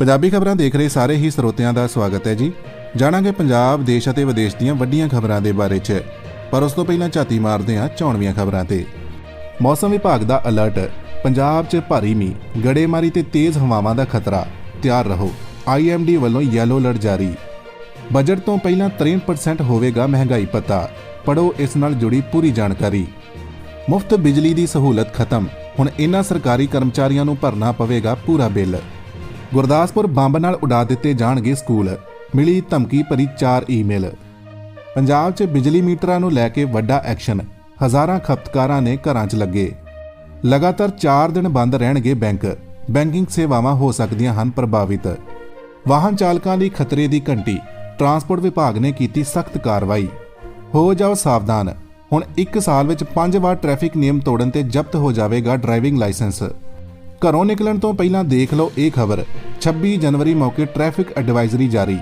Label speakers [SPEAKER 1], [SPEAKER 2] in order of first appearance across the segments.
[SPEAKER 1] ਪੰਜਾਬੀ ਖਬਰਾਂ ਦੇਖ ਰਹੇ ਸਾਰੇ ਹੀ ਸਰੋਤਿਆਂ ਦਾ ਸਵਾਗਤ ਹੈ ਜੀ। ਜਾਣਾਂਗੇ ਪੰਜਾਬ, ਦੇਸ਼ ਅਤੇ ਵਿਦੇਸ਼ ਦੀਆਂ ਵੱਡੀਆਂ ਖਬਰਾਂ ਦੇ ਬਾਰੇ 'ਚ। ਪਰ ਉਸ ਤੋਂ ਪਹਿਲਾਂ ਝਾਤੀ ਮਾਰਦੇ ਹਾਂ ਚੌਣਵੀਆਂ ਖਬਰਾਂ ਤੇ। ਮੌਸਮ ਵਿਭਾਗ ਦਾ ਅਲਰਟ, ਪੰਜਾਬ 'ਚ ਭਾਰੀ ਮੀਂਹ, ਗੜੇਮਾਰੀ ਤੇ ਤੇਜ਼ ਹਵਾਵਾਂ ਦਾ ਖਤਰਾ, ਤਿਆਰ ਰਹੋ। ਆਈਐਮਡੀ ਵੱਲੋਂ ਯੈਲੋ ਅਲਰਟ ਜਾਰੀ। ਬਜਟ ਤੋਂ ਪਹਿਲਾਂ 63% ਹੋਵੇਗਾ ਮਹਿੰਗਾਈ ਭੱਤਾ ਪੜੋ ਇਸ ਨਾਲ ਜੁੜੀ ਪੂਰੀ ਜਾਣਕਾਰੀ। ਮੁਫਤ ਬਿਜਲੀ ਦੀ ਸਹੂਲਤ ਖਤਮ। ਹੁਣ ਇਹਨਾਂ ਸਰਕਾਰੀ ਕਰਮਚਾਰੀਆਂ ਨੂੰ ਭਰਨਾ ਪਵੇਗਾ ਪੂਰਾ ਬਿੱਲ। ਗੁਰਦਾਸਪੁਰ ਬੰਬ ਨਾਲ ਉਡਾ ਦਿੱਤੇ ਜਾਣਗੇ ਸਕੂਲ। ਮਿਲੀ ਧਮਕੀ ਭਰੀ 4 ਈਮੇਲ। ਪੰਜਾਬ 'ਚ ਬਿਜਲੀ ਮੀਟਰਾਂ ਨੂੰ ਲੈ ਕੇ ਵੱਡਾ ਐਕਸ਼ਨ। ਹਜ਼ਾਰਾਂ ਖਪਤਕਾਰਾਂ ਨੇ ਘਰਾਂ 'ਚ ਲੱਗੇ। ਲਗਾਤਾਰ 4 ਦਿਨ ਬੰਦ ਰਹਿਣਗੇ ਬੈਂਕ। ਬੈਂਕਿੰਗ ਸੇਵਾਵਾਂ ਹੋ ਸਕਦੀਆਂ ਹਨ ਪ੍ਰਭਾਵਿਤ। ਵਾਹਨ ਚਾਲਕਾਂ ਲਈ ਖਤਰੇ ਦੀ ਘੰਟੀ। ਟਰਾਂਸਪੋਰਟ ਵਿਭਾਗ ਨੇ ਕੀਤੀ ਸਖਤ ਕਾਰਵਾਈ। ਹੋ ਜਾਓ ਸਾਵਧਾਨ। ਹੁਣ 1 ਸਾਲ ਵਿੱਚ 5 ਵਾਰ ਟ੍ਰੈਫਿਕ ਨਿਯਮ ਤੋੜਨ ਤੇ ਜ਼ਬਤ ਹੋ ਜਾਵੇਗਾ ਡਰਾਈਵਿੰਗ ਲਾਇਸੈਂਸ। ਘਰੋਂ ਨਿਕਲਣ ਤੋਂ ਪਹਿਲਾਂ ਦੇਖ ਲਓ ਇਹ ਖਬਰ। 26 ਜਨਵਰੀ ਮੌਕੇ ਟ੍ਰੈਫਿਕ ਐਡਵਾਈਜ਼ਰੀ ਜਾਰੀ।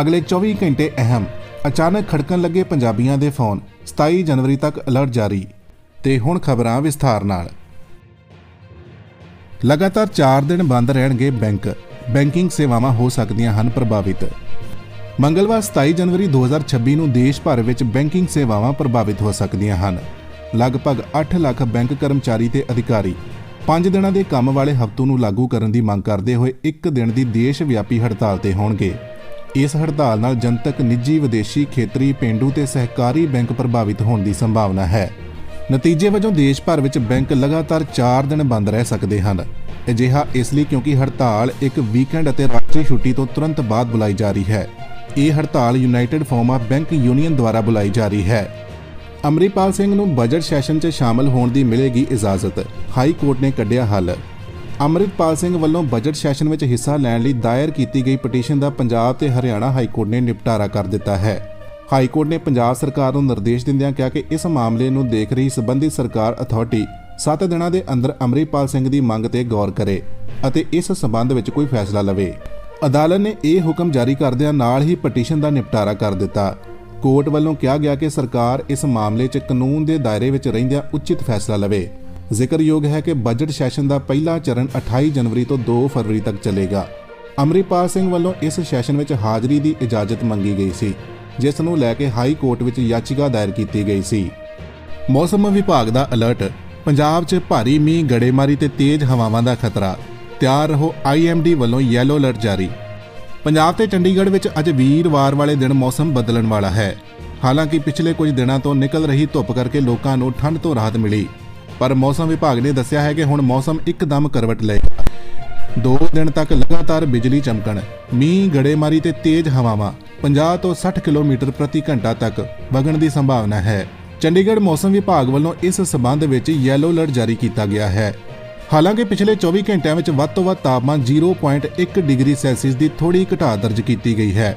[SPEAKER 1] ਅਗਲੇ 24 ਘੰਟੇ ਅਹਿਮ। ਅਚਾਨਕ ਖੜਕਣ ਲੱਗੇ ਪੰਜਾਬੀਆਂ ਦੇ ਫੋਨ। 27 ਜਨਵਰੀ ਤੱਕ ਅਲਰਟ ਜਾਰੀ। ਤੇ ਹੁਣ ਖਬਰਾਂ ਵਿਸਥਾਰ ਨਾਲ। ਲਗਾਤਾਰ 4 ਦਿਨ ਬੰਦ ਰਹਿਣਗੇ ਬੈਂਕ। ਬੈਂਕਿੰਗ ਸੇਵਾਵਾਂ ਹੋ ਸਕਦੀਆਂ ਹਨ ਪ੍ਰਭਾਵਿਤ। ਮੰਗਲਵਾਰ 27 ਜਨਵਰੀ 2026 ਨੂੰ ਦੇਸ਼ ਭਰ ਵਿੱਚ ਬੈਂਕਿੰਗ ਸੇਵਾਵਾਂ ਪ੍ਰਭਾਵਿਤ ਹੋ ਸਕਦੀਆਂ ਹਨ। ਲਗਭਗ 8 ਲੱਖ ਬੈਂਕ ਕਰਮਚਾਰੀ ਤੇ ਅਧਿਕਾਰੀ 5 ਦਿਨਾਂ ਦੇ ਕੰਮ ਵਾਲੇ ਹਫ਼ਤੂ ਨੂੰ ਲਾਗੂ ਕਰਨ ਦੀ ਮੰਗ ਕਰਦੇ ਹੋਏ ਇੱਕ ਦਿਨ ਦੀ ਦੇਸ਼ ਵਿਆਪੀ ਹੜਤਾਲ ਤੇ ਹੋਣਗੇ। ਇਸ ਹੜਤਾਲ ਨਾਲ ਜਨਤਕ ਨਿੱਜੀ ਵਿਦੇਸ਼ੀ ਖੇਤਰੀ ਪਿੰਡੂ ਤੇ ਸਹਿਕਾਰੀ ਬੈਂਕ ਪ੍ਰਭਾਵਿਤ ਹੋਣ ਦੀ ਸੰਭਾਵਨਾ ਹੈ। ਨਤੀਜੇ ਵਜੋਂ ਦੇਸ਼ ਭਰ ਵਿੱਚ ਬੈਂਕ ਲਗਾਤਾਰ 4 ਦਿਨ ਬੰਦ ਰਹਿ ਸਕਦੇ ਹਨ। ਅਜਿਹਾ ਇਸ ਲਈ ਕਿਉਂਕਿ ਹੜਤਾਲ ਇੱਕ ਵੀਕਐਂਡ ਅਤੇ ਰਾਸ਼ਟਰੀ ਛੁੱਟੀ ਤੋਂ ਤੁਰੰਤ ਬਾਅਦ ਬੁਲਾਈ ਜਾ ਰਹੀ ਹੈ। ਇਹ ਹੜਤਾਲ United Forum of Bank Union ਦੁਆਰਾ ਬੁਲਾਈ ਜਾ ਰਹੀ ਹੈ। ਅਮਰੀਪਾਲ ਸਿੰਘ ਨੂੰ ਬਜਟ ਸੈਸ਼ਨ 'ਚ ਸ਼ਾਮਲ ਹੋਣ ਦੀ ਮਿਲੇਗੀ ਇਜਾਜ਼ਤ। ਹਾਈ ਕੋਰਟ ਨੇ ਕੱਢਿਆ ਹੱਲ। ਅਮਰਿਤਪਾਲ ਸਿੰਘ ਵੱਲੋਂ ਬਜਟ ਸੈਸ਼ਨ ਵਿੱਚ ਹਿੱਸਾ ਲੈਣ ਲਈ ਦਾਇਰ ਕੀਤੀ ਗਈ ਪਟੀਸ਼ਨ ਦਾ ਪੰਜਾਬ ਤੇ ਹਰਿਆਣਾ ਹਾਈ ਕੋਰਟ ਨੇ ਨਿਪਟਾਰਾ ਕਰ ਦਿੱਤਾ ਹੈ। ਹਾਈ ਕੋਰਟ ਨੇ ਪੰਜਾਬ ਸਰਕਾਰ ਨੂੰ ਨਿਰਦੇਸ਼ ਦਿੰਦਿਆਂ ਕਿਹਾ ਕਿ ਇਸ ਮਾਮਲੇ ਨੂੰ ਦੇਖ ਰਹੀ ਸੰਬੰਧਿਤ ਸਰਕਾਰ ਅਥਾਰਟੀ 7 ਦਿਨਾਂ ਦੇ ਅੰਦਰ ਅਮਰਿਤਪਾਲ ਸਿੰਘ ਦੀ ਮੰਗ ਤੇ ਗੌਰ ਕਰੇ ਅਤੇ ਇਸ ਸਬੰਧ ਵਿੱਚ ਕੋਈ ਫੈਸਲਾ ਲਵੇ। ਅਦਾਲਤ ਨੇ ਇਹ ਹੁਕਮ ਜਾਰੀ ਕਰਦਿਆਂ ਨਾਲ ਹੀ ਪਟੀਸ਼ਨ ਦਾ ਨਿਪਟਾਰਾ ਕਰ ਦਿੱਤਾ। ਕੋਰਟ ਵੱਲੋਂ ਕਿਹਾ ਗਿਆ ਕਿ ਸਰਕਾਰ ਇਸ ਮਾਮਲੇ 'ਚ ਕਾਨੂੰਨ ਦੇ ਦਾਇਰੇ ਵਿੱਚ ਰਹਿੰਦਿਆਂ ਉਚਿਤ ਫੈਸਲਾ ਲਵੇ। ਜ਼ਿਕਰਯੋਗ ਹੈ ਕਿ ਬਜਟ ਸੈਸ਼ਨ ਦਾ ਪਹਿਲਾ ਚਰਨ 28 ਜਨਵਰੀ ਤੋਂ 2 ਫਰਵਰੀ ਤੱਕ ਚੱਲੇਗਾ। ਅਮਰਿਤਪਾਲ ਸਿੰਘ ਵੱਲੋਂ ਇਸ ਸੈਸ਼ਨ ਵਿੱਚ ਹਾਜ਼ਰੀ ਦੀ ਇਜਾਜ਼ਤ ਮੰਗੀ ਗਈ ਸੀ, ਜਿਸ ਨੂੰ ਲੈ ਕੇ ਹਾਈ ਕੋਰਟ ਵਿੱਚ ਯਾਚੀਗਾ ਦਾਇਰ ਕੀਤੀ ਗਈ ਸੀ। ਮੌਸਮ ਵਿਭਾਗ ਦਾ ਅਲਰਟ, ਪੰਜਾਬ 'ਚ ਭਾਰੀ ਮੀਂਹ, ਗੜੇਮਾਰੀ ਤੇ ਤੇਜ਼ ਹਵਾਵਾਂ ਦਾ ਖਤਰਾ। ਤਿਆਰ ਰਹੋ ਆਈਐਮਡੀ ਵੱਲੋਂ ਯੈਲੋ ਅਲਰਟ ਜਾਰੀ। ਪੰਜਾਬ ਤੇ ਚੰਡੀਗੜ੍ਹ ਵਿੱਚ ਅੱਜ ਵੀਰਵਾਰ ਵਾਲੇ ਦਿਨ ਮੌਸਮ ਬਦਲਣ ਵਾਲਾ ਹੈ। ਹਾਲਾਂਕਿ ਪਿਛਲੇ ਕੁਝ ਦਿਨਾਂ ਤੋਂ ਨਿਕਲ ਰਹੀ ਧੁੱਪ ਕਰਕੇ ਲੋਕਾਂ ਨੂੰ ਠੰਡ ਤੋਂ ਰਾਹਤ ਮਿਲੀ। ਪਰ ਮੌਸਮ ਵਿਭਾਗ ਨੇ ਦੱਸਿਆ ਹੈ ਕਿ ਹੁਣ ਮੌਸਮ ਇੱਕਦਮ ਕਰਵਟ ਲਏਗਾ। ਦੋ ਦਿਨ ਤੱਕ ਲਗਾਤਾਰ ਬਿਜਲੀ ਚਮਕਣ, ਮੀਂਹ, ਗੜੇਮਾਰੀ ਤੇ ਤੇਜ਼ ਹਵਾਵਾਂ 50 ਤੋਂ 60 ਕਿਲੋਮੀਟਰ ਪ੍ਰਤੀ ਘੰਟਾ ਤੱਕ ਵਗਣ ਦੀ ਸੰਭਾਵਨਾ ਹੈ। ਚੰਡੀਗੜ੍ਹ ਮੌਸਮ ਵਿਭਾਗ ਵੱਲੋਂ ਇਸ ਸਬੰਧ ਵਿੱਚ ਯੈਲੋ ਅਲਰਟ ਜਾਰੀ ਕੀਤਾ ਗਿਆ ਹੈ। ਹਾਲਾਂਕਿ ਪਿਛਲੇ 24 ਘੰਟਿਆਂ ਵਿੱਚ ਵੱਧ ਤੋਂ ਵੱਧ ਤਾਪਮਾਨ 0.1 ਡਿਗਰੀ ਸੈਲਸੀਅਸ ਦੀ ਥੋੜੀ ਘਟਾ ਦਰਜ ਕੀਤੀ ਗਈ ਹੈ।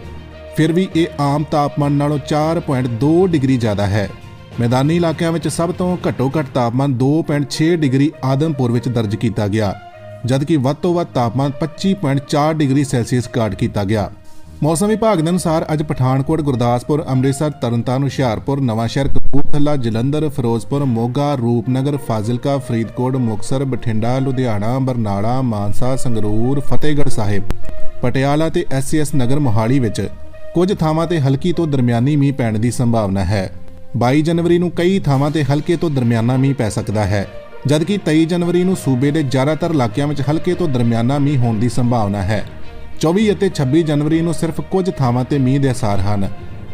[SPEAKER 1] ਫਿਰ ਵੀ ਇਹ ਆਮ ਤਾਪਮਾਨ ਨਾਲੋਂ 4.2 ਡਿਗਰੀ ਜ਼ਿਆਦਾ ਹੈ। ਮੈਦਾਨੀ ਇਲਾਕਿਆਂ ਵਿੱਚ ਸਭ ਤੋਂ ਘੱਟੋ ਘੱਟ ਤਾਪਮਾਨ 2.6 ਡਿਗਰੀ ਆਦਮਪੁਰ ਵਿੱਚ ਦਰਜ ਕੀਤਾ ਗਿਆ, ਜਦਕਿ ਵੱਧ ਤੋਂ ਵੱਧ ਤਾਪਮਾਨ 25.4 ਡਿਗਰੀ ਸੈਲਸੀਅਸ ਰਿਕਾਰਡ ਕੀਤਾ ਗਿਆ। ਮੌਸਮ ਵਿਭਾਗ ਦੇ ਅਨੁਸਾਰ ਅੱਜ ਪਠਾਨਕੋਟ, ਗੁਰਦਾਸਪੁਰ, ਅੰਮ੍ਰਿਤਸਰ, ਤਰਨਤਾਰਨ, ਹੁਸ਼ਿਆਰਪੁਰ, ਨਵਾਂਸ਼ਹਿਰ ਕਪੂਰਥਲਾ, ਜਲੰਧਰ, ਫਿਰੋਜ਼ਪੁਰ, ਮੋਗਾ, ਰੂਪਨਗਰ, ਫਾਜ਼ਿਲਕਾ, ਫਰੀਦਕੋਟ ਮੁਕਸਰ ਬਠਿੰਡਾ, ਲੁਧਿਆਣਾ, ਬਰਨਾਲਾ, ਮਾਨਸਾ, ਸੰਗਰੂਰ, ਫਤਿਹਗੜ੍ਹ ਸਾਹਿਬ। ਪਟਿਆਲਾ ਤੇ ਐਸਸੀਐਸ ਨਗਰ ਮੋਹਾਲੀ ਵਿੱਚ ਕੁਝ ਥਾਵਾਂ ਤੇ ਹਲਕੀ ਤੋਂ ਦਰਮਿਆਨੀ ਮੀਂਹ ਪੈਣ ਦੀ ਸੰਭਾਵਨਾ ਹੈ। 22 ਜਨਵਰੀ ਨੂੰ ਕਈ ਥਾਵਾਂ ਤੇ ਹਲਕੇ ਤੋਂ ਦਰਮਿਆਨਾ ਮੀਂਹ ਪੈ ਸਕਦਾ ਹੈ, ਜਦਕਿ 23 ਜਨਵਰੀ ਨੂੰ ਸੂਬੇ ਦੇ ਜ਼ਿਆਦਾਤਰ ਇਲਾਕਿਆਂ ਵਿੱਚ ਹਲਕੇ ਤੋਂ ਦਰਮਿਆਨਾ ਮੀਂਹ ਹੋਣ ਦੀ ਸੰਭਾਵਨਾ ਹੈ। 24 ਅਤੇ 26 ਜਨਵਰੀ ਨੂੰ ਸਿਰਫ ਕੁਝ ਥਾਵਾਂ ਤੇ ਮੀਂਹ ਦੇ ਅਸਾਰ ਹਨ।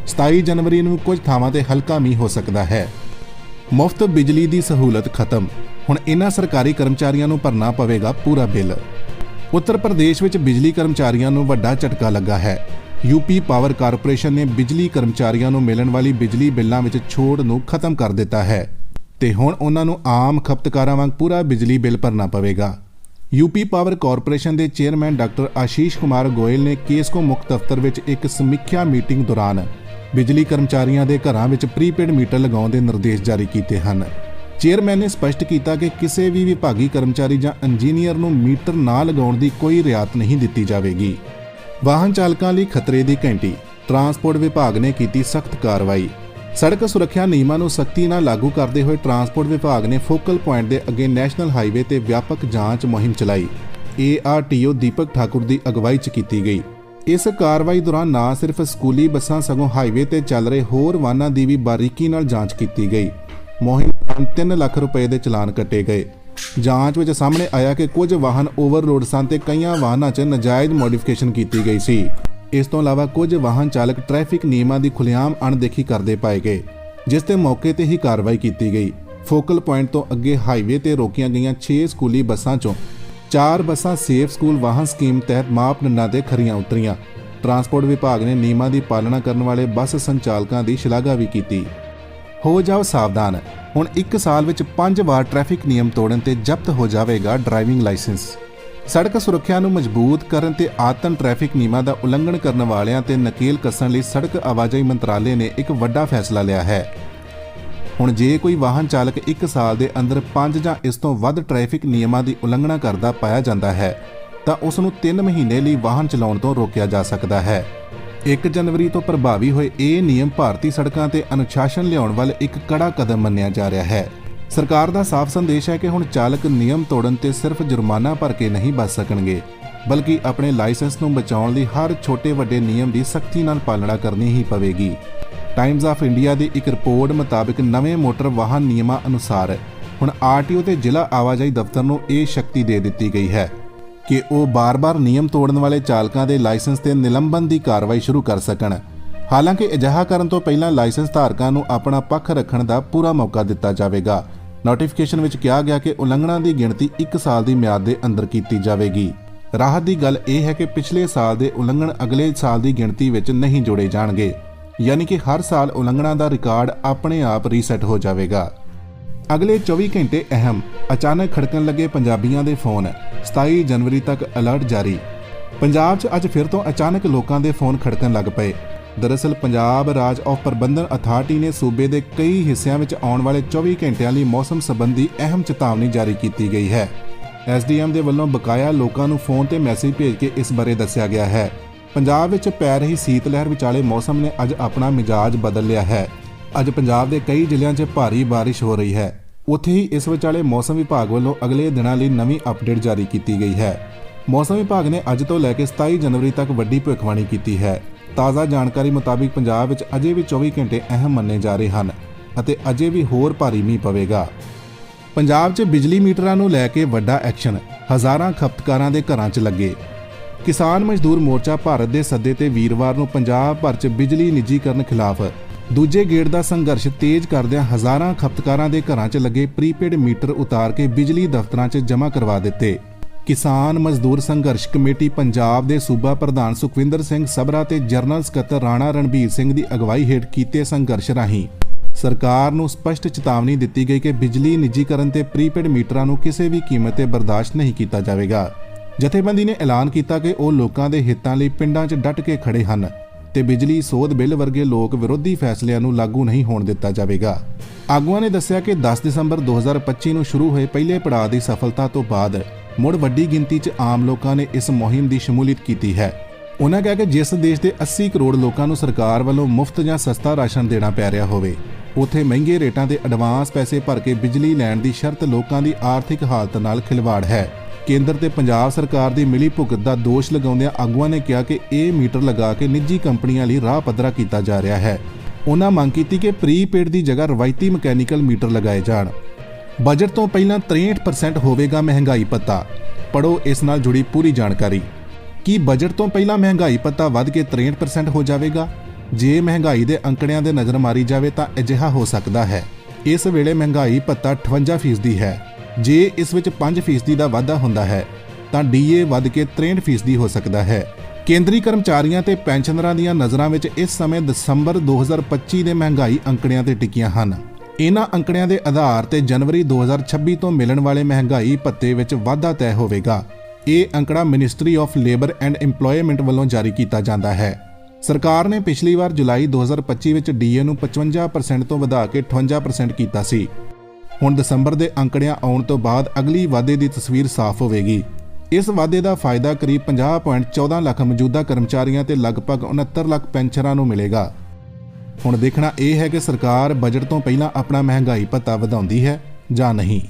[SPEAKER 1] 27 ਜਨਵਰੀ ਨੂੰ ਕੁਝ ਥਾਵਾਂ ਤੇ ਹਲਕਾ ਮੀਂਹ ਹੋ ਸਕਦਾ ਹੈ। ਮੁਫਤ ਬਿਜਲੀ ਦੀ ਸਹੂਲਤ ਖਤਮ। ਹੁਣ ਇਨ੍ਹਾਂ ਸਰਕਾਰੀ ਕਰਮਚਾਰੀਆਂ ਨੂੰ ਭਰਨਾ ਪਵੇਗਾ ਪੂਰਾ ਬਿੱਲ। ਉੱਤਰ ਪ੍ਰਦੇਸ਼ ਵਿੱਚ ਬਿਜਲੀ ਕਰਮਚਾਰੀਆਂ ਨੂੰ ਵੱਡਾ ਝਟਕਾ ਲੱਗਾ ਹੈ। ਯੂਪੀ ਪਾਵਰ ਕਾਰਪੋਰੇਸ਼ਨ ਨੇ ਬਿਜਲੀ ਕਰਮਚਾਰੀਆਂ ਨੂੰ ਮਿਲਣ ਵਾਲੀ ਬਿਜਲੀ ਬਿੱਲਾਂ ਵਿੱਚ ਛੋੜ ਨੂੰ ਖਤਮ ਕਰ ਦਿੱਤਾ ਹੈ। ਤੇ ਹੁਣ ਉਹਨਾਂ ਨੂੰ ਆਮ ਖਪਤਕਾਰਾਂ ਵਾਂਗ ਪੂਰਾ ਬਿਜਲੀ ਬਿੱਲ ਭਰਨਾ ਪਵੇਗਾ। ਯੂਪੀ ਪਾਵਰ ਕਾਰਪੋਰੇਸ਼ਨ ਦੇ ਚੇਅਰਮੈਨ ਡਾਕਟਰ ਆਸ਼ੀਸ਼ ਕੁਮਾਰ ਗੋਇਲ ਨੇ ਕੇਸਕੋ ਮੁੱਖ ਦਫ਼ਤਰ ਵਿੱਚ ਇੱਕ ਸਮੀਖਿਆ ਮੀਟਿੰਗ ਦੌਰਾਨ ਬਿਜਲੀ ਕਰਮਚਾਰੀਆਂ ਦੇ ਘਰਾਂ ਵਿੱਚ ਪ੍ਰੀਪੇਡ ਮੀਟਰ ਲਗਾਉਣ ਦੇ ਨਿਰਦੇਸ਼ ਜਾਰੀ ਕੀਤੇ ਹਨ। ਚੇਅਰਮੈਨ ਨੇ ਸਪਸ਼ਟ ਕੀਤਾ ਕਿ ਕਿਸੇ ਵੀ ਵਿਭਾਗੀ ਕਰਮਚਾਰੀ ਜਾਂ ਇੰਜੀਨੀਅਰ ਨੂੰ ਮੀਟਰ ਨਾ ਲਗਾਉਣ ਦੀ ਕੋਈ ਰਿਆਇਤ ਨਹੀਂ ਦਿੱਤੀ ਜਾਵੇਗੀ। ਵਾਹਨ ਚਾਲਕਾਂ ਲਈ ਖਤਰੇ ਦੀ ਘੰਟੀ, ਟਰਾਂਸਪੋਰਟ ਵਿਭਾਗ ਨੇ ਕੀਤੀ ਸਖਤ ਕਾਰਵਾਈ। ਸੜਕ ਸੁਰੱਖਿਆ ਨਿਯਮਾਂ ਨੂੰ ਸਖਤੀ ਨਾਲ ਲਾਗੂ ਕਰਦੇ ਹੋਏ ਟਰਾਂਸਪੋਰਟ ਵਿਭਾਗ ਨੇ ਫੋਕਲ ਪੁਆਇੰਟ ਦੇ ਅੱਗੇ ਨੈਸ਼ਨਲ ਹਾਈਵੇ ਤੇ ਵਿਆਪਕ ਜਾਂਚ ਮੁਹਿੰਮ ਚਲਾਈ। ਏਆਰਟੀਓ ਦੀਪਕ ਠਾਕੁਰ ਦੀ ਅਗਵਾਈ 'ਚ ਕੀਤੀ ਗਈ। ਇਸ ਕਾਰਵਾਈ ਦੌਰਾਨ ਨਾ ਸਿਰਫ ਸਕੂਲੀ ਬੱਸਾਂ ਸਗੋਂ ਹਾਈਵੇ ਤੇ ਚੱਲ ਰਹੇ ਹੋਰ ਵਾਹਨਾਂ ਦੀ ਵੀ ਬਾਰੀਕੀ ਨਾਲ ਜਾਂਚ ਕੀਤੀ ਗਈ। ਮੁਹਿੰਮ ਦੌਰਾਨ 3 ਲੱਖ ਰੁਪਏ ਦੇ ਚਲਾਨ ਕੱਟੇ ਗਏ। ਜਾਂਚ ਵਿੱਚ ਸਾਹਮਣੇ ਆਇਆ ਕਿ ਕੁਝ ਵਾਹਨ ਓਵਰਲੋਡ ਸਨ ਤੇ ਕਈਆਂ ਵਾਹਨਾਂ 'ਚ ਨਜਾਇਜ਼ ਮੋਡੀਫਿਕੇਸ਼ਨ ਕੀਤੀ ਗਈ ਸੀ। ਇਸ ਤੋਂ ਇਲਾਵਾ ਕੁਝ ਵਾਹਨ ਚਾਲਕ ਟ੍ਰੈਫਿਕ ਨਿਯਮਾਂ ਦੀ ਖੁੱਲ੍ਹੇਆਮ ਅਣਦੇਖੀ ਕਰਦੇ ਪਾਏ ਗਏ, ਜਿਸ ਤੇ ਮੌਕੇ ਤੇ ਹੀ ਕਾਰਵਾਈ ਕੀਤੀ ਗਈ। ਫੋਕਲ ਪੁਆਇੰਟ ਤੋਂ ਅੱਗੇ ਹਾਈਵੇ ਤੇ ਰੋਕੀਆਂ ਗਈਆਂ 6 ਸਕੂਲੀ ਬੱਸਾਂ 'ਚੋਂ ਚਾਰ ਬੱਸਾਂ ਸੇਫ ਸਕੂਲ ਵਾਹਨ ਸਕੀਮ ਤਹਿਤ ਮਾਪਦੰਡਾਂ ਤੇ ਖਰੀਆਂ ਉਤਰੀਆਂ। ਟਰਾਂਸਪੋਰਟ ਵਿਭਾਗ ਨੇ ਨਿਯਮਾਂ ਦੀ ਪਾਲਣਾ ਕਰਨ ਵਾਲੇ ਬੱਸ ਸੰਚਾਲਕਾਂ ਦੀ ਸ਼ਲਾਘਾ ਵੀ ਕੀਤੀ। ਹੋ ਜਾਓ ਸਾਵਧਾਨ। ਹੁਣ 1 ਸਾਲ ਵਿੱਚ 5 ਵਾਰ ਟ੍ਰੈਫਿਕ ਨਿਯਮ ਤੋੜਨ ਤੇ ਜ਼ਬਤ ਹੋ ਜਾਵੇਗਾ ਡਰਾਈਵਿੰਗ ਲਾਇਸੈਂਸ। ਸੜਕ ਸੁਰੱਖਿਆ ਨੂੰ ਮਜ਼ਬੂਤ ਕਰਨ ਤੇ ਆਤਨ ਟ੍ਰੈਫਿਕ ਨਿਯਮਾਂ ਦਾ ਉਲੰਘਣ ਕਰਨ ਵਾਲਿਆਂ ਤੇ ਨਕੇਲ ਕੱਸਣ ਲਈ ਸੜਕ ਆਵਾਜਾਈ ਮੰਤਰਾਲੇ ਨੇ ਇੱਕ ਵੱਡਾ ਫੈਸਲਾ ਲਿਆ ਹੈ। ਹੁਣ ਜੇ ਕੋਈ ਵਾਹਨ ਚਾਲਕ 1 ਸਾਲ ਦੇ ਅੰਦਰ 5 ਜਾਂ ਇਸ ਤੋਂ ਵੱਧ ਟ੍ਰੈਫਿਕ ਨਿਯਮਾਂ ਦੀ ਉਲੰਘਣਾ ਕਰਦਾ ਪਾਇਆ ਜਾਂਦਾ ਹੈ, ਤਾਂ ਉਸ ਨੂੰ 3 ਮਹੀਨੇ ਲਈ ਵਾਹਨ ਚਲਾਉਣ ਤੋਂ ਰੋਕਿਆ ਜਾ ਸਕਦਾ ਹੈ। 1 ਜਨਵਰੀ ਤੋਂ ਪ੍ਰਭਾਵੀ ਹੋਏ ਇਹ ਨਿਯਮ ਭਾਰਤੀ ਸੜਕਾਂ ਤੇ ਅਨੁਸ਼ਾਸਨ ਲਿਆਉਣ ਵੱਲ ਇੱਕ ਕੜਾ ਕਦਮ ਮੰਨਿਆ ਜਾ ਰਿਹਾ ਹੈ। ਸਰਕਾਰ ਦਾ ਸਾਫ਼ ਸੰਦੇਸ਼ ਹੈ ਕਿ ਹੁਣ ਚਾਲਕ ਨਿਯਮ ਤੋੜਨ ਤੇ ਸਿਰਫ ਜੁਰਮਾਨਾ ਭਰ ਕੇ ਨਹੀਂ ਬਚ ਸਕਣਗੇ, ਬਲਕਿ ਆਪਣੇ ਲਾਇਸੈਂਸ ਨੂੰ ਬਚਾਉਣ ਲਈ ਹਰ ਛੋਟੇ ਵੱਡੇ ਨਿਯਮ ਦੀ ਸਖਤੀ ਨਾਲ ਪਾਲਣਾ ਕਰਨੀ ਹੀ ਪਵੇਗੀ। ਟਾਈਮਜ਼ ਆਫ ਇੰਡੀਆ ਦੀ ਇੱਕ ਰਿਪੋਰਟ ਮੁਤਾਬਕ ਨਵੇਂ ਮੋਟਰ ਵਾਹਨ ਨਿਯਮਾਂ ਅਨੁਸਾਰ ਹੁਣ ਆਰਟੀਓ ਤੇ ਜ਼ਿਲ੍ਹਾ ਆਵਾਜਾਈ ਦਫ਼ਤਰ ਨੂੰ ਇਹ ਸ਼ਕਤੀ ਦੇ ਦਿੱਤੀ ਗਈ ਹੈ ਕਿ ਉਹ ਬਾਰ-ਬਾਰ ਨਿਯਮ ਤੋੜਨ ਵਾਲੇ ਚਾਲਕਾਂ ਦੇ ਲਾਇਸੈਂਸ ਤੇ ਨਿਲੰਬਨ ਦੀ ਕਾਰਵਾਈ ਸ਼ੁਰੂ ਕਰ ਸਕਣ। ਹਾਲਾਂਕਿ ਅਜਿਹਾ ਕਰਨ ਤੋਂ ਪਹਿਲਾਂ ਲਾਇਸੈਂਸ ਧਾਰਕਾਂ ਨੂੰ ਆਪਣਾ ਪੱਖ ਰੱਖਣ ਦਾ ਪੂਰਾ ਮੌਕਾ ਦਿੱਤਾ ਜਾਵੇਗਾ। ਨੋਟੀਫਿਕੇਸ਼ਨ ਵਿੱਚ ਕਿਹਾ ਗਿਆ ਕਿ ਉਲੰਘਣਾ ਦੀ ਗਿਣਤੀ 1 ਸਾਲ ਦੀ ਮਿਆਦ ਦੇ ਅੰਦਰ ਕੀਤੀ ਜਾਵੇਗੀ। ਰਾਹਤ ਦੀ ਗੱਲ ਇਹ ਹੈ ਕਿ ਪਿਛਲੇ ਸਾਲ ਦੇ ਉਲੰਘਣ ਅਗਲੇ ਸਾਲ ਦੀ ਗਿਣਤੀ ਵਿੱਚ ਨਹੀਂ ਜੋੜੇ ਜਾਣਗੇ। ਯਾਨੀ ਕਿ ਹਰ ਸਾਲ ਉਲੰਘਣਾ ਦਾ ਰਿਕਾਰਡ ਆਪਣੇ ਆਪ ਰੀਸੈਟ ਹੋ ਜਾਵੇਗਾ। ਅਗਲੇ 24 ਘੰਟੇ ਅਹਿਮ, ਅਚਾਨਕ ਖੜਕਣ ਲੱਗੇ ਪੰਜਾਬੀਆਂ ਦੇ ਫੋਨ। 27 ਜਨਵਰੀ ਤੱਕ ਅਲਰਟ ਜਾਰੀ। ਪੰਜਾਬ 'ਚ ਅੱਜ ਫਿਰ ਤੋਂ ਅਚਾਨਕ ਲੋਕਾਂ ਦੇ ਫੋਨ ਖੜਕਣ ਲੱਗ ਪਏ। ਦਰਅਸਲ ਪੰਜਾਬ ਰਾਜ ਆਫ ਪ੍ਰਬੰਧਨ ਅਥਾਰਟੀ ਨੇ ਸੂਬੇ ਦੇ ਕਈ ਹਿੱਸਿਆਂ ਵਿੱਚ ਆਉਣ ਵਾਲੇ 24 ਘੰਟਿਆਂ ਲਈ ਮੌਸਮ ਸੰਬੰਧੀ ਅਹਿਮ ਚੇਤਾਵਨੀ ਜਾਰੀ ਕੀਤੀ ਗਈ ਹੈ। ਐਸਡੀਐਮ ਦੇ ਵੱਲੋਂ ਬਕਾਇਆ ਲੋਕਾਂ ਨੂੰ ਫੋਨ ਤੇ ਮੈਸੇਜ ਭੇਜ ਕੇ ਇਸ ਬਾਰੇ ਦੱਸਿਆ ਗਿਆ ਹੈ। ਪੰਜਾਬ ਵਿੱਚ ਪੈ ਰਹੀ ਸੀਤ ਲਹਿਰ ਵਿਚਾਲੇ ਮੌਸਮ ਨੇ ਅੱਜ ਆਪਣਾ ਮਿਜਾਜ ਬਦਲ ਲਿਆ ਹੈ। ਅੱਜ ਪੰਜਾਬ ਦੇ ਕਈ ਜ਼ਿਲ੍ਹਿਆਂ 'ਚ ਭਾਰੀ ਬਾਰਿਸ਼ ਹੋ ਰਹੀ ਹੈ। ਉੱਥੇ ਹੀ ਇਸ ਵਿਚਾਲੇ ਮੌਸਮ ਵਿਭਾਗ ਵੱਲੋਂ ਅਗਲੇ ਦਿਨਾਂ ਲਈ ਨਵੀਂ ਅਪਡੇਟ ਜਾਰੀ ਕੀਤੀ ਗਈ ਹੈ। ਮੌਸਮ ਵਿਭਾਗ ਨੇ ਅੱਜ ਤੋਂ ਲੈ ਕੇ 27 ਜਨਵਰੀ ਤੱਕ ਵੱਡੀ ਭਵਿੱਖਬਾਣੀ ਕੀਤੀ ਹੈ। ਤਾਜ਼ਾ ਜਾਣਕਾਰੀ ਮੁਤਾਬਿਕ ਪੰਜਾਬ ਵਿੱਚ ਅਜੇ ਵੀ 24 ਘੰਟੇ ਅਹਿਮ ਮੰਨੇ ਜਾ ਰਹੇ ਹਨ ਅਤੇ ਅਜੇ ਵੀ ਹੋਰ ਭਾਰੀ ਮੀਂਹ ਪਵੇਗਾ। ਪੰਜਾਬ 'ਚ ਬਿਜਲੀ ਮੀਟਰਾਂ ਨੂੰ ਲੈ ਕੇ ਵੱਡਾ ਐਕਸ਼ਨ। ਹਜ਼ਾਰਾਂ ਖਪਤਕਾਰਾਂ ਦੇ ਘਰਾਂ 'ਚ ਲੱਗੇ। ਕਿਸਾਨ ਮਜ਼ਦੂਰ ਮੋਰਚਾ ਭਾਰਤ ਦੇ ਸੱਦੇ ਤੇ ਵੀਰਵਾਰ ਨੂੰ ਪੰਜਾਬ ਭਰ 'ਚ ਬਿਜਲੀ ਨਿੱਜੀਕਰਨ ਖਿਲਾਫ। ਦੂਜੇ ਗੇੜ ਦਾ ਸੰਘਰਸ਼ ਤੇਜ਼ ਕਰਦਿਆਂ ਹਜ਼ਾਰਾਂ ਖਪਤਕਾਰਾਂ ਦੇ ਘਰਾਂ 'ਚ ਲੱਗੇ ਪ੍ਰੀਪੇਡ ਮੀਟਰ ਉਤਾਰ ਕੇ ਬਿਜਲੀ ਦਫ਼ਤਰਾਂ 'ਚ ਜਮ੍ਹਾਂ ਕਰਵਾ ਦਿੱਤੇ। ਕਿਸਾਨ ਮਜ਼ਦੂਰ ਸੰਘਰਸ਼ ਕਮੇਟੀ ਪੰਜਾਬ ਦੇ ਸੂਬਾ ਪ੍ਰਧਾਨ ਸੁਖਵਿੰਦਰ ਸਿੰਘ ਸਬਰਾ ਤੇ ਜਰਨਲ ਸਕੱਤਰ ਰਾਣਾ ਰਣਬੀਰ ਸਿੰਘ ਦੀ ਅਗਵਾਈ ਹੇਠ ਕੀਤੇ ਸੰਘਰਸ਼ ਰਾਹੀਂ। ਸਰਕਾਰ ਨੂੰ ਸਪਸ਼ਟ ਚੇਤਾਵਨੀ ਦਿੱਤੀ ਗਈ ਕਿ ਬਿਜਲੀ ਨਿੱਜੀਕਰਨ ਤੇ ਪ੍ਰੀਪੇਡ ਮੀਟਰਾਂ ਨੂੰ ਕਿਸੇ ਵੀ ਕੀਮਤ ਤੇ ਬਰਦਾਸ਼ਤ ਨਹੀਂ ਕੀਤਾ ਜਾਵੇਗਾ। ਜਥੇਬੰਦੀ ਨੇ ਐਲਾਨ ਕੀਤਾ ਕਿ ਉਹ ਲੋਕਾਂ ਦੇ ਹਿੱਤਾਂ ਲਈ ਪਿੰਡਾਂ 'ਚ ਡਟ ਕੇ ਖੜੇ ਹਨ ਤੇ ਬਿਜਲੀ, ਸੋਧ ਬਿੱਲ ਵਰਗੇ ਲੋਕ ਵਿਰੋਧੀ ਫੈਸਲਿਆਂ ਨੂੰ ਲਾਗੂ ਨਹੀਂ ਹੋਣ ਦਿੱਤਾ ਜਾਵੇਗਾ। ਆਗੂਆਂ ਨੇ ਦੱਸਿਆ ਕਿ 10 ਦਸੰਬਰ 2025 ਨੂੰ ਸ਼ੁਰੂ ਹੋਏ ਪਹਿਲੇ ਪੜਾਅ ਦੀ ਸਫਲਤਾ ਤੋਂ ਬਾਅਦ ਮੁੜ ਵੱਡੀ ਗਿਣਤੀ 'ਚ ਆਮ ਲੋਕਾਂ ਨੇ ਇਸ ਮੁਹਿੰਮ ਦੀ ਸ਼ਮੂਲੀਅਤ ਕੀਤੀ ਹੈ। ਉਹਨਾਂ ਕਿਹਾ ਕਿ ਜਿਸ ਦੇਸ਼ ਦੇ 80 ਕਰੋੜ ਲੋਕਾਂ ਨੂੰ ਸਰਕਾਰ ਵੱਲੋਂ ਮੁਫਤ ਜਾਂ ਸਸਤਾ ਰਾਸ਼ਨ ਦੇਣਾ ਪੈ ਰਿਹਾ ਹੋਵੇ, ਉਥੇ ਮਹਿੰਗੇ ਰੇਟਾਂ ਤੇ ਐਡਵਾਂਸ ਪੈਸੇ ਭਰ ਕੇ ਬਿਜਲੀ ਲੈਣ ਦੀ ਸ਼ਰਤ ਲੋਕਾਂ ਦੀ ਆਰਥਿਕ ਹਾਲਤ ਨਾਲ ਖਿਲਵਾੜ ਹੈ। ਕੇਂਦਰ ਤੇ ਪੰਜਾਬ ਸਰਕਾਰ ਦੀ ਮਿਲੀ ਭੁਗਤ ਦਾ ਦੋਸ਼ ਲਗਾਉਂਦਿਆਂ ਆਗੂਆਂ ਨੇ ਕਿਹਾ ਕਿ ਇਹ ਮੀਟਰ ਲਗਾ ਕੇ ਨਿੱਜੀ ਕੰਪਨੀਆਂ ਲਈ ਰਾਹ ਪੱਧਰਾ ਕੀਤਾ ਜਾ ਰਿਹਾ ਹੈ। ਉਹਨਾਂ ਮੰਗ ਕੀਤੀ ਕਿ ਪ੍ਰੀਪੇਡ ਦੀ ਜਗ੍ਹਾ ਰਵਾਇਤੀ ਮਕੈਨੀਕਲ ਮੀਟਰ ਲਗਾਏ ਜਾਣ। ਬਜਟ ਤੋਂ ਪਹਿਲਾਂ 63% ਹੋਵੇਗਾ ਮਹਿੰਗਾਈ ਪੱਤਾ। ਪੜੋ ਇਸ ਨਾਲ ਜੁੜੀ ਪੂਰੀ ਜਾਣਕਾਰੀ। ਕੀ ਬਜਟ ਤੋਂ ਪਹਿਲਾਂ ਮਹਿੰਗਾਈ ਪੱਤਾ ਵੱਧ ਕੇ 63% ਹੋ ਜਾਵੇਗਾ? ਜੇ ਮਹਿੰਗਾਈ ਦੇ ਅੰਕੜਿਆਂ ਦੇ ਨਜ਼ਰ ਮਾਰੀ ਜਾਵੇ ਤਾਂ ਅਜਿਹਾ ਹੋ ਸਕਦਾ ਹੈ। ਇਸ ਵੇਲੇ ਮਹਿੰਗਾਈ ਪੱਤਾ 58% ਹੈ। ਜੇ ਇਸ ਵਿੱਚ 5% ਦਾ ਵਾਧਾ ਹੁੰਦਾ ਹੈ, ਤਾਂ ਡੀਏ ਵੱਧ ਕੇ 63% ਹੋ ਸਕਦਾ ਹੈ। ਕੇਂਦਰੀ ਕਰਮਚਾਰੀਆਂ ਤੇ ਪੈਨਸ਼ਨਰਾਂ ਦੀਆਂ ਨਜ਼ਰਾਂ ਵਿੱਚ ਇਸ ਸਮੇਂ ਦਸੰਬਰ 2025 ਦੇ ਮਹਿੰਗਾਈ ਅੰਕੜਿਆਂ ਤੇ ਟਿਕੀਆਂ ਹਨ। ਇਹਨਾਂ ਅੰਕੜਿਆਂ ਦੇ ਆਧਾਰ ਤੇ ਜਨਵਰੀ 2026 ਤੋਂ ਮਿਲਣ ਵਾਲੇ ਮਹਿੰਗਾਈ ਭੱਤੇ ਵਿੱਚ ਵਾਧਾ ਤੈਅ ਹੋਵੇਗਾ। ਇਹ ਅੰਕੜਾ ministry of labour and employment ਵੱਲੋਂ ਜਾਰੀ ਕੀਤਾ ਜਾਂਦਾ ਹੈ। ਸਰਕਾਰ ਨੇ ਪਿਛਲੀ ਵਾਰ ਜੁਲਾਈ 2025 ਵਿੱਚ ਡੀਏ ਨੂੰ 55% ਤੋਂ ਵਧਾ ਕੇ 58% ਕੀਤਾ ਸੀ। ਹੁਣ ਦਸੰਬਰ ਦੇ ਅੰਕੜਿਆਂ ਆਉਣ ਤੋਂ ਬਾਅਦ ਅਗਲੀ ਵਾਧੇ ਦੀ ਤਸਵੀਰ ਸਾਫ਼ ਹੋਵੇਗੀ। ਇਸ ਵਾਧੇ ਦਾ ਫਾਇਦਾ ਕਰੀਬ 50.14 ਲੱਖ ਮੌਜੂਦਾ ਕਰਮਚਾਰੀਆਂ ਤੇ ਲਗਭਗ 69 ਲੱਖ ਪੈਨਸ਼ਨਰਾਂ ਨੂੰ ਮਿਲੇਗਾ। ਹੁਣ ਦੇਖਣਾ ਇਹ ਹੈ ਕਿ ਸਰਕਾਰ ਬਜਟ ਤੋਂ ਪਹਿਲਾਂ ਆਪਣਾ ਮਹਿੰਗਾਈ ਭੱਤਾ ਵਧਾਉਂਦੀ ਹੈ ਜਾਂ ਨਹੀਂ।